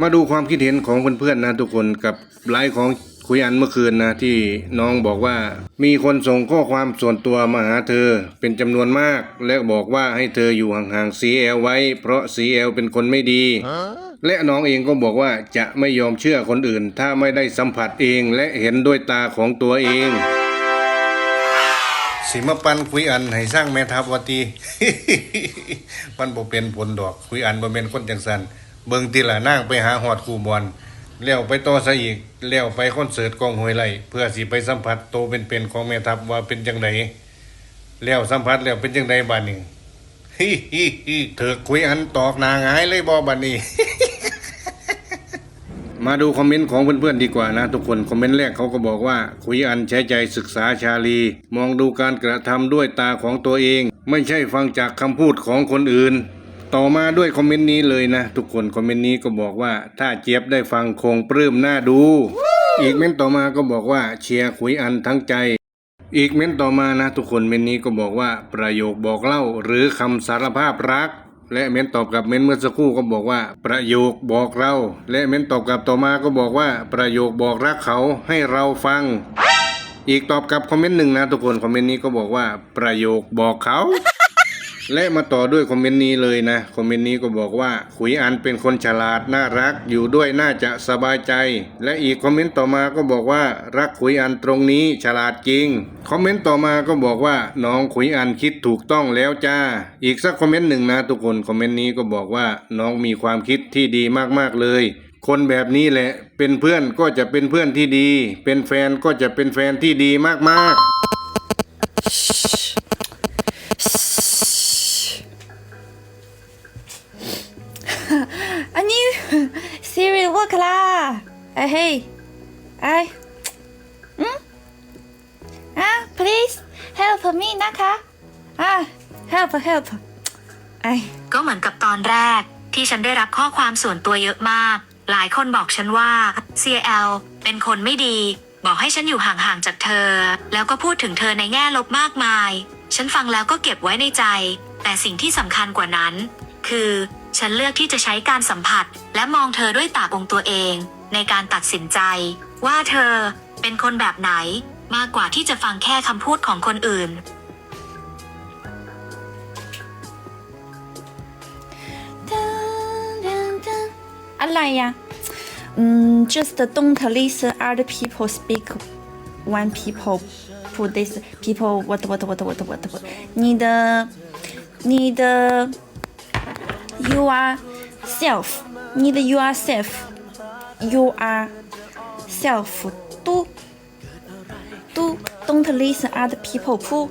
มาดูความคิดเห็นของเพื่อนๆนะทุกคนกับไลฟ์ของคุยอันเมื่อคืนนะที่น้องบอกว่า มีคนส่งข้อความส่วนตัวมาหาเธอเป็นจำนวนมาก และบอกว่าให้เธออยู่ห่างๆ CL ไว้ เพราะ CL เป็นคนไม่ดี และน้องเองก็บอกว่าจะไม่ยอมเชื่อคนอื่น ถ้าไม่ได้สัมผัสเองและเห็นด้วยตาของตัวเองสิมาปันคุยอันให้สร้างแม่ทัพวตีมันบ่เป็นผลดอกคุยอันบ่เป็นคนจังสัน เบิ่งติละนางไปหาฮอดคูบอลแล้วไปต่อซะอีกแล้วไปคอนเสิร์ตกองห้วยไร่เพื่อสิไปสัมผัสโตเป็นๆของแม่ทัพว่าเป็นจังไดแล้วสัมผัสแล้วเป็นจังไดบัดนี้ฮิฮิฮิเถิกคุยอันตอกนาหงายเลยบ่บัดนี้ มาดูคอมเมนต์ของเพื่อนๆดีกว่านะ ทุกคนคอมเมนต์แรกเขาก็บอกว่าคุยอันใช้ใจศึกษาชาลี มองดูการกระทำด้วยตาของตัวเอง ไม่ใช่ฟังจากคำพูดของคนอื่น ต่อมาด้วยคอมเมนต์นี้เลยนะ ทุกคนคอมเมนต์นี้ก็บอกว่า ถ้าเจี๊ยบได้ฟังคงปลื้มหน้าดู อีกเม้นต่อมาก็บอกว่าเชียร์คุยอันทั้งใจ อีกเม้นต่อมานะทุกคนเม้นนี้ก็บอกว่าประโยคบอกเล่าหรือคำสารภาพรัก และเม้นตอบกับเม้นเมื่อสักครู่ก็บอกว่า ประโยคบอกเรา และเม้นต์ตอบกลับต่อมาก็บอกว่า ประโยคบอกรักเขาให้เราฟัง อีกตอบกลับคอมเมนต์หนึ่งนะทุกคนคอมเมนต์นี้ก็บอกว่าประโยคบอกเขา และมาต่อด้วยคอมเมนต์นี้เลยนะคอมเมนต์นี้ก็บอกว่าขุยอันเป็นคนฉลาดน่ารักอยู่ด้วยน่าจะสบายใจ และอีกคอมเมนต์ต่อมาก็บอกว่า รักขุยอันตรงนี้ฉลาดจริงคอมเมนต์ต่อมาก็บอกว่าน้องขุยอันคิดถูกต้องแล้วจ้า อีกสักคอมเมนต์หนึ่งนะทุกคนคอมเมนต์นี้ก็บอกว่าน้องมีความคิดที่ดีมากๆเลยคนแบบนี้แหละ เป็นเพื่อนก็จะเป็นเพื่อนที่ดี เป็นแฟนก็จะเป็นแฟนที่ดีมากๆ Siri work lah哎嘿哎嗯啊 please help me นะคะอ่ะ help help ไอ ก็เหมือนกับตอนแรก ที่ฉันได้รับข้อความส่วนตัวเยอะมาก หลายคนบอกฉันว่า CL เป็นคนไม่ดี บอกให้ฉันอยู่ห่างๆจากเธอ แล้วก็พูดถึงเธอในแง่ลบมากมาย ฉันฟังแล้วก็เก็บไว้ในใจ แต่สิ่งที่สำคัญกว่านั้น คือ ฉันเลือกที่จะใช้การสัมผัส และมองเธอด้วยตาของตัวเอง ในการตัดสินใจ ว่าเธอเป็นคนแบบไหน มากกว่าที่จะฟังแค่คำพูดของคนอื่น อะไร呀嗯 just don't listen other people speak one people put this people what what what what what what 你的你的 you are self. 你的 you are self. You are self. do do don't listen other people put